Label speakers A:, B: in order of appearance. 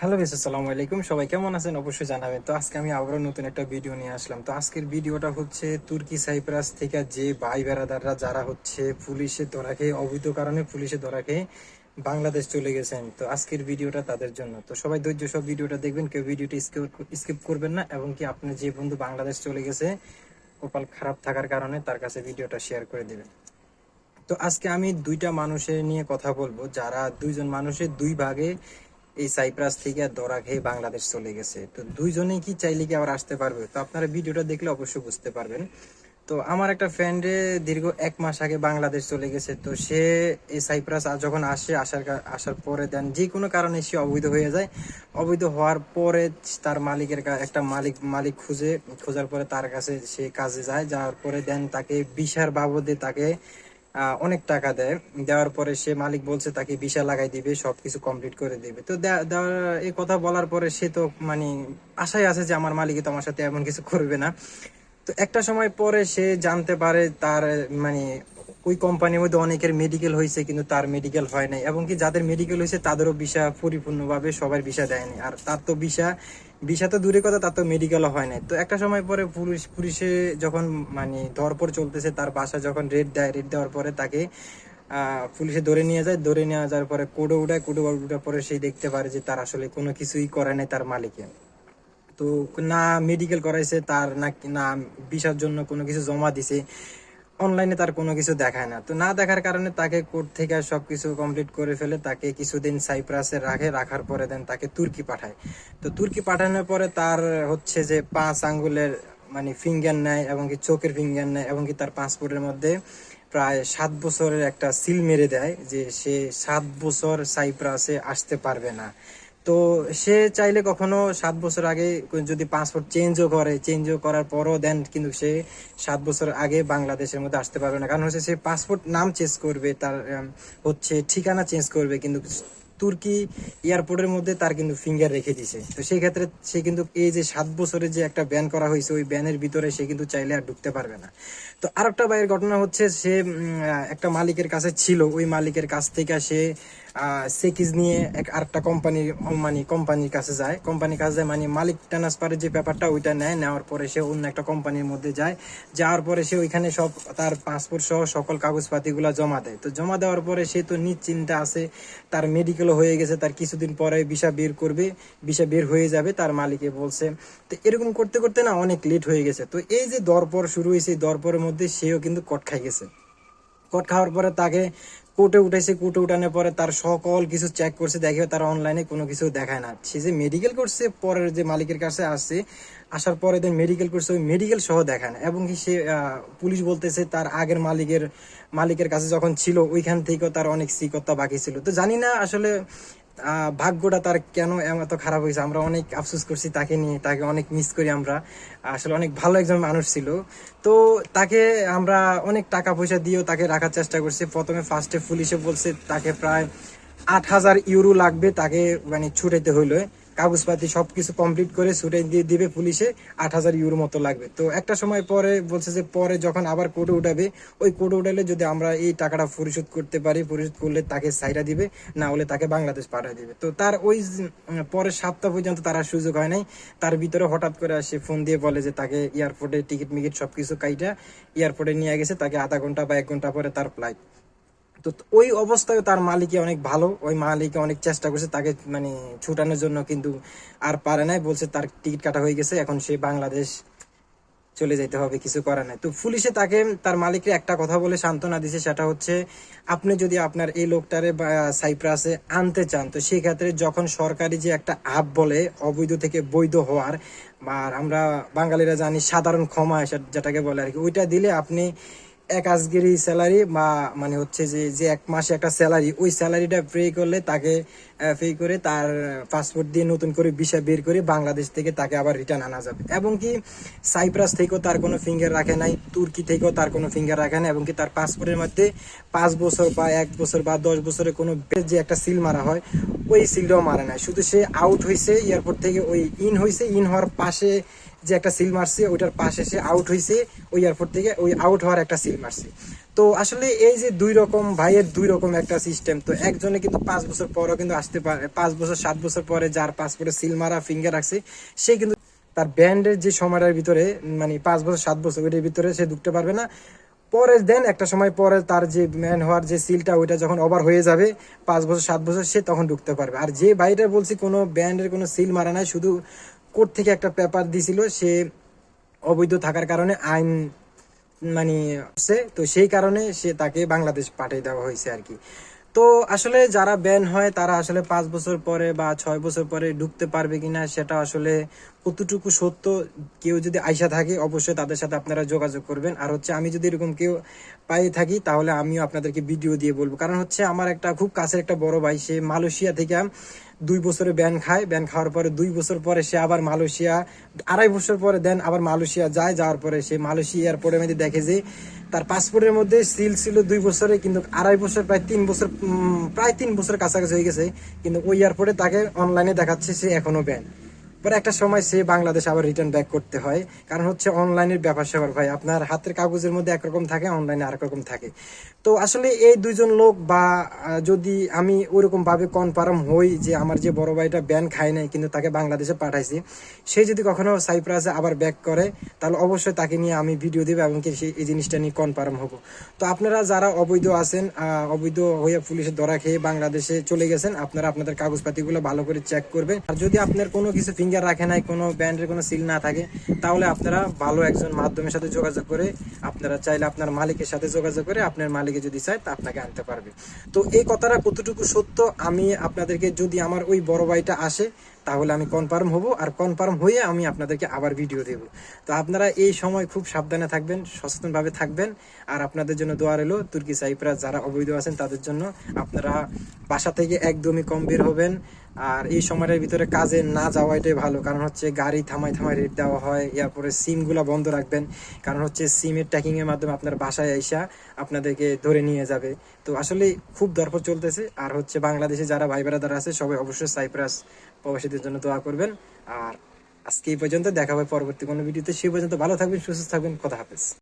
A: Hello বেশ আসসালামু আলাইকুম। সবাই কেমন আছেন? অবশ্যই জানাবেন। তো আজকে আমি আবারও নতুন একটা ভিডিও নিয়ে আসলাম। তো আজকের ভিডিওটা হচ্ছে তুর্কি সাইপ্রাস থেকে যে ভাই বেড়াদাররা যারা হচ্ছে পুলিশে ধরা খেয়ে, অবৈধ কারণে পুলিশে ধরা খেয়ে বাংলাদেশ চলে গেছেন। তো আজকের ভিডিওটা তাদের জন্য। তো সবাই ধৈর্য সব ভিডিওটা দেখবেন। কেউ ভিডিওটি স্কিপ করবেন না এবং কি আপনি যে বন্ধু বাংলাদেশ চলে গেছে, কপাল খারাপ থাকার কারণে তার কাছে ভিডিওটা শেয়ার করে দেবেন। তো আজকে আমি দুইটা মানুষের নিয়ে কথা বলব। যারা দুইজন মানুষের দুই ভাগে এই সাইপ্রাস থেকে দরা খেয়ে বাংলাদেশ চলে গেছে। তো দুইজনেই কি চাইলে কি আবার আসতে পারবে? তো আপনারা ভিডিওটা দেখলে অবশ্যই বুঝতে পারবেন। তো আমার একটা ফ্রেন্ডে দীর্ঘ এক মাস আগে বাংলাদেশ চলে গেছে। তো সে এই সাইপ্রাস যখন আসে, আসার আসার পরে দেন, যে কোনো কারণে সে অবৈধ হয়ে যায়। অবৈধ হওয়ার পরে তার মালিকের একটা মালিক মালিক খুঁজে, খোঁজার পরে তার কাছে সে কাজে যায়। যাওয়ার পরে দেন তাকে বিশার বাবদে তাকে অনেক টাকা দেয়। দেওয়ার পরে সে মালিক বলছে, তাকে ভিসা লাগাই দিবে, সবকিছু কমপ্লিট করে দিবে। তো এই কথা বলার পরে সে তো মানে আশায় আছে যে, আমার মালিক তো আমার সাথে এমন কিছু করবে না। তো একটা সময় পরে সে জানতে পারে তার মানে ওই কোম্পানির মধ্যে অনেকের মেডিকেল হয়েছে, কিন্তু তার মেডিকেল হয় নাই। এবং কি যাদের মেডিকেল হয়েছে, তাদেরও ভিসা পরিপূর্ণভাবে সবার ভিসা দেয়নি। আর তার তো ভিসা ভিসা তো দূরে কথা, তার তো মেডিকেলও হয় নাই। তো একটা সময় পরে পুলিশ, পুলিশে যখন মানে ধরপর চলতেছে, তার বাসা যখন রেড দেয় রেড দেওয়ার পরে তাকে পুলিশে ধরে নিয়ে যায়। ধরে নিয়ে যাওয়ার পরে কোডে উঠায়, কোডে উঠার পরে সেই দেখতে পারে যে তার আসলে কোনো কিছুই করে নাই তার মালিকে তো না মেডিকেল করাইছে, তার না না ভিসার জন্য কোনো কিছু জমা দিছে। অনলাইনে তার কোনো কিছু দেখায় না। তো না দেখার কারণে তাকে কোর্ট থেকে সব কিছু কমপ্লিট করে ফেলে, তাকে কিছুদিন সাইপ্রাসে রাখে, রাখার পরে দেন তাকে তুর্কি পাঠায়। তো তুর্কি পাঠানোর পরে তার হচ্ছে যে পাঁচ আঙ্গুলের মানে ফিঙ্গার নেয় এবং কি চোখের ফিঙ্গার নেয় এবং কি তার পাসপোর্টের মধ্যে প্রায় সাত বছরের একটা সিল মেরে দেয় যে সে সাত বছর সাইপ্রাসে আসতে পারবে না। তো সে চাইলে কখনো সাত বছর আগে যদি পাসপোর্ট চেঞ্জও করে চেঞ্জও করার পরও দেন, কিন্তু সে সাত বছর আগে বাংলাদেশের মধ্যে আসতে পারবে না। কারণ হচ্ছে সে পাসপোর্ট নাম চেঞ্জ করবে, তার হচ্ছে ঠিকানা চেঞ্জ করবে, কিন্তু তুর্কি এয়ারপোর্টের মধ্যে তার কিন্তু ফিঙ্গার রেখে দিছে। তো সেই ক্ষেত্রে সে কিন্তু এই যে সাত বছরের যে একটা ব্যান করা হয়েছে, ওই ব্যানের ভিতরে সে কিন্তু চাইলে আর ঢুকতে পারবে না। তো আরেকটা বাইরের ঘটনা হচ্ছে সে একটা মালিকের কাছে ছিল, ওই মালিকের কাছ থেকে সে সেকিজ নিয়ে এক আরেকটা কোম্পানির মানে কোম্পানির কাছে যায়। কোম্পানির কাছে যায় মানে মালিক ট্রান্সফারের যে ব্যাপারটা, ওইটা নেয়। নেওয়ার পরে সে অন্য একটা কোম্পানির মধ্যে যায়। যাওয়ার পরে সে ওইখানে সব তার পাসপোর্ট সহ সকল কাগজপাতিগুলো জমা দেয়। তো জমা দেওয়ার পরে সে তো নিশ্চিন্তা আছে, তার মেডিকেলও হয়ে গেছে, তার কিছুদিন পরে ভিসা বের করবে ভিসা বের হয়ে যাবে, তার মালিকে বলছে। তো এরকম করতে করতে না অনেক লেট হয়ে গেছে। তো এই যে দরপর শুরু হয়েছে দরপরের মধ্যে সেও কিন্তু কট খাই গেছে। কট খাওয়ার পরে তাকে কোর্টে উঠেছে কোর্টে উঠানোর পরে তার সকল কিছু চেক করছে, দেখে তার অনলাইনে কোনো কিছু দেখায় না। সে যে মেডিকেল করছে, পরের যে মালিকের কাছে আসছে, আসার পরে দেন মেডিকেল করছে, ওই মেডিকেল সহ দেখায় না। এবং কি সে পুলিশ বলতেছে তার আগের মালিকের মালিকের কাছে যখন ছিল, ওইখান থেকেও তার অনেক সিকতা বাকি ছিল। তো জানি না আসলে ভাগ্যটা তার কেন এত খারাপ হয়েছে? আমরা অনেক আফসোস করছি তাকে নিয়ে, তাকে অনেক মিস করি আমরা। আসলে অনেক ভালো একজন মানুষ ছিল। তো তাকে আমরা অনেক টাকা পয়সা দিয়েও তাকে রাখার চেষ্টা করছি। প্রথমে ফার্স্টে পুলিশে বলছে তাকে প্রায় আট হাজার ইউরো লাগবে তাকে মানে ছুটাইতে হইল। কাগজপাতি সবকিছু কমপ্লিট করে ছুটে দিয়ে দিবে পুলিশে, আট হাজার ইউরো মতো লাগবে। তো একটা সময় পরে বলছে যে, পরে যখন আবার কোর্টে উঠাবে, ওই কোর্টে উঠালে যদি আমরা এই টাকাটা পরিশোধ করতে পারি, পরিশোধ করলে তাকে সাইরা দিবে, না হলে তাকে বাংলাদেশ পাঠিয়ে দিবে। তো তার ওই পরের সপ্তাহ পর্যন্ত তার সুযোগ হয় নাই। তার ভিতরে হঠাৎ করে আসে ফোন দিয়ে বলে যে, তাকে এয়ারপোর্টে টিকিট মিকিট সবকিছু কাইটা এয়ারপোর্টে নিয়ে গেছে, তাকে আধা ঘণ্টা বা এক ঘণ্টা পরে তার ফ্লাইট তো ওই অবস্থায় তার মালিকে অনেক ভালো। ওই মালিকে অনেক চেষ্টা করছে তাকে মানে ছুটানোর জন্য, কিন্তু আর পারে নাই। বলছে তার টিকিট কাটা হয়ে গেছে, এখন সে বাংলাদেশ চলে যেতে হবে, কিছু করার নাই। তো পুলিশে তাকে, তার মালিককে একটা কথা বলে সান্ত্বনা দিছে, সেটা হচ্ছে, আপনি যদি আপনার এই লোকটারে সাইপ্রাসে আনতে চান, তো সেই ক্ষেত্রে যখন সরকারি যে একটা আপ বলে, অবৈধ থেকে বৈধ হওয়ার আর আমরা বাঙালিরা জানি সাধারণ ক্ষমা যেটাকে বলে আর কি, ওইটা দিলে আপনি এক আজগেরি স্যালারি বা মানে হচ্ছে যে যে এক মাসে একটা স্যালারি ওই স্যালারিটা পে করলে তাকে পে করে তার পাসপোর্ট দিয়ে নতুন করে ভিসা বের করে বাংলাদেশ থেকে তাকে আবার রিটার্ন আনা যাবে। এবং কি সাইপ্রাস থেকেও তার কোনো ফিঙ্গার রাখে নাই তুর্কি থেকেও তার কোনো ফিঙ্গার রাখে না এবং কি তার পাসপোর্টের মধ্যে পাঁচ বছর বা এক বছর বা দশ বছরের কোনো যে একটা সিল মারা হয়, ওই সিলটাও মারা নাই। শুধু সে আউট হয়েছে এয়ারপোর্ট থেকে ওই ইন হয়েছে ইন হওয়ার পাশে যে একটা সিল মারছে, ওইটার পাশে সে আউট হয়েছে ওই এয়ারপোর্ট থেকে ওই আউট হওয়ার একটা সিল মারছে। তো তো আসলে এই যে দুই রকম, ভাইয়ের দুই রকম একটা সিস্টেম তো একজনে কিন্তু পাঁচ বছর পরও কিন্তু আসতে পারে, পাঁচ বছর, সাত বছর পরে যার পাসপোর্টে সিল মারা ফিঙ্গার রাখছে, সে কিন্তু তার ব্যান্ডের যে সময়টার ভিতরে মানে পাঁচ বছর, সাত বছর, ওইটার ভিতরে সে ঢুকতে পারবে না। পরে দেন একটা সময় পরে তার যে ম্যান হওয়ার যে সিলটা ওইটা যখন ওভার হয়ে যাবে, পাঁচ বছর, সাত বছর, সে তখন ঢুকতে পারবে। আর যে ভাইটা বলছি, কোনো ব্যান্ডের কোনো সিল মারা নাই, শুধু কোর্ট থেকে একটা পেপার দিছিল, সে অবৈধ থাকার কারণে আইন মানে তো সেই কারণে সে তাকে বাংলাদেশ পাঠিয়ে দেওয়া হয়েছে আর কি। তো আসলে যারা ব্যান হয়, তারা আসলে পাঁচ বছর পরে বা ছয় বছর পরে ঢুকতে পারবে কিনা, সেটা আসলে কতটুকু সত্য, কেউ যদি আইসা থাকে, অবশ্যই তাদের সাথে আপনারা যোগাযোগ করবেন। আর হচ্ছে, আমি যদি এরকম কেউ পাই থাকি, তাহলে আমিও আপনাদেরকে ভিডিও দিয়ে বলব। কারণ হচ্ছে, আমার একটা খুব কাছের একটা বড় ভাই, সে মালয়েশিয়া থেকে দুই বছরে ব্যান খায়, ব্যান খাওয়ার পরে দুই বছর পরে সে আবার মালয়েশিয়া, আড়াই বছর পরে দেন আবার মালয়েশিয়া যায়, যাওয়ার পরে সে মালয়েশিয়া এয়ারপোর্টের মধ্যে দেখে যে তার পাসপোর্টের মধ্যে সিল ছিল দুই বছরে, কিন্তু আড়াই বছর, প্রায় তিন বছর প্রায় তিন বছর কাছাকাছি হয়ে গেছে, কিন্তু ওই এয়ারপোর্টে তাকে অনলাইনে দেখাচ্ছে সে এখনও ব্যান। পরে একটা সময় সে বাংলাদেশ আবার রিটার্ন ব্যাক করতে হয়। কারণ হচ্ছে অনলাইনের ব্যাপার স্যাপার ভাই, আপনার হাতের কাগজের মধ্যে একরকম থাকে অনলাইনে আরেক থাকে। তো আসলে এই দুইজন লোক বা যদি আমি ওরকম ভাবে কনফার্ম হই যে আমার যে বড় ভাইটা ব্যান খায় নাই, কিন্তু তাকে বাংলাদেশে পাঠাইছি, সে যদি কখনো সাইপ্রাসে আবার ব্যাক করে, তাহলে অবশ্যই তাকে নিয়ে আমি ভিডিও দেবো এবং কি এই জিনিসটা নিয়ে কনফার্ম হব। তো আপনারা যারা অবৈধ আছেন অবৈধ হয়ে পুলিশের ধরা খেয়ে বাংলাদেশে চলে গেছেন, আপনারা আপনাদের কাগজপাতিগুলো ভালো করে চেক করবেন। আর যদি আপনার কোনো কিছু ফিঙ্গার রাখে নাই, কোনো ব্যান্ডের কোনো সিল না থাকে, তাহলে আপনারা ভালো একজন মাধ্যমের সাথে যোগাযোগ করে আপনারা চাইলে আপনার মালিকের সাথে যোগাযোগ করে আপনার মালিকে যদি চায়, তা আপনাকে আনতে পারবে। তো এই কথাটা কতটুকু সত্য, আমি আপনাদেরকে যদি আমার ওই বড় ভাইটা আসে তাহলে আমি কনফার্ম হব। আর কনফার্ম হয়ে আমি আপনাদেরকে আবার ভিডিও দেব। তো আপনারা এই সময় খুব সাবধানে থাকবেন, সচেতনভাবে থাকবেন। আর আপনাদের জন্য দোয়া রইল, তুর্কি সাইপ্রাস যারা অবৈধ আছেন, তাদের জন্য আপনারা বাসা থেকে একদমই কম বের হবেন। আর এই সময়ের ভিতরে কাজে না যাওয়াটাই ভালো। কারণ হচ্ছে গাড়ি থামাই থামাই রেট দেওয়া হয়, এরপরে সিমগুলো বন্ধ রাখবেন। কারণ হচ্ছে সিমের ট্যাকিং এর মাধ্যমে আপনার বাসায় আইসা আপনাদেরকে ধরে নিয়ে যাবে। তো আসলে খুব দরপর চলতেছে। আর হচ্ছে বাংলাদেশে যারা ভাই বেড়াদার আছে, সবাই অবশ্যই সাইপ্রাস প্রবাসীদের জন্য দোয়া করবেন। আর আজকে এই পর্যন্ত, দেখা হবে পরবর্তী কোনো ভিডিওতে। সেই পর্যন্ত ভালো থাকবেন, সুস্থ থাকবেন, কথা হাফেজ।